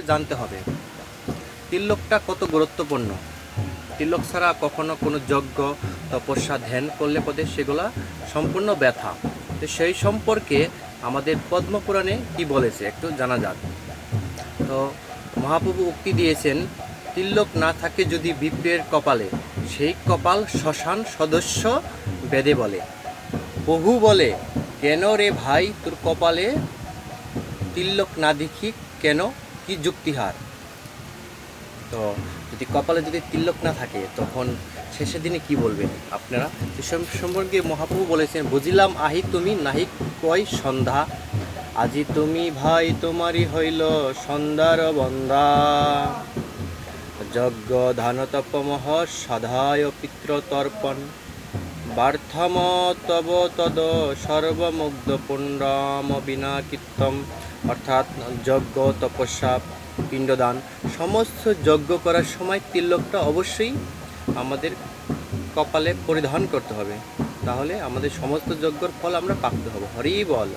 জানতে হবে। তিলকটা কত গুরুত্বপূর্ণ? তিলক ছাড়া কখনো কোনো যজ্ঞ, তপস্যা, ধ্যান করলে পদে সেগুলা সম্পূর্ণ ব্যথা। তো সেই সম্পর্কে আমাদের পদ্মপুরাণে কি বলেছে? একটু জানা যাক। তো মহাপ্রভু উক্তি দিয়েছেন, তিলক না থাকে যদি বিপ্রের কপালে, সেই কপাল শ্মশান সদস্য বেদে বলে। বহু বলে, কেন রে ভাই তোর কপালে তিলক না দেখি কেন? কি যুক্তিহার? তো যদি কপালে যদি তিলক না থাকে, তখন শেষের দিনে কি বলবেন আপনারা? সে সম্পর্কে মহাপ্রভু বলেছেন, বুঝিলাম, আহি তুমি, নাহি কয় সন্ধ্যা? আজি তুমি ভাই তোমারই হইল সন্ধ্যার বন্ধা। যজ্ঞ ধান তপমহ সদায় পিতৃতর্পণ বার্থম তব তদ সর্বমুগ্ধ পুণ্ডম বিনা কীর্তম অর্থাৎ যজ্ঞ, তপস্যা, পিণ্ডদান, সমস্ত যজ্ঞ করার সময় তিলকটা অবশ্যই আমাদের কপালে পরিধান করতে হবে। তাহলে আমাদের সমস্ত যজ্ঞর ফল আমরা প্রাপ্ত হব। হরি বল।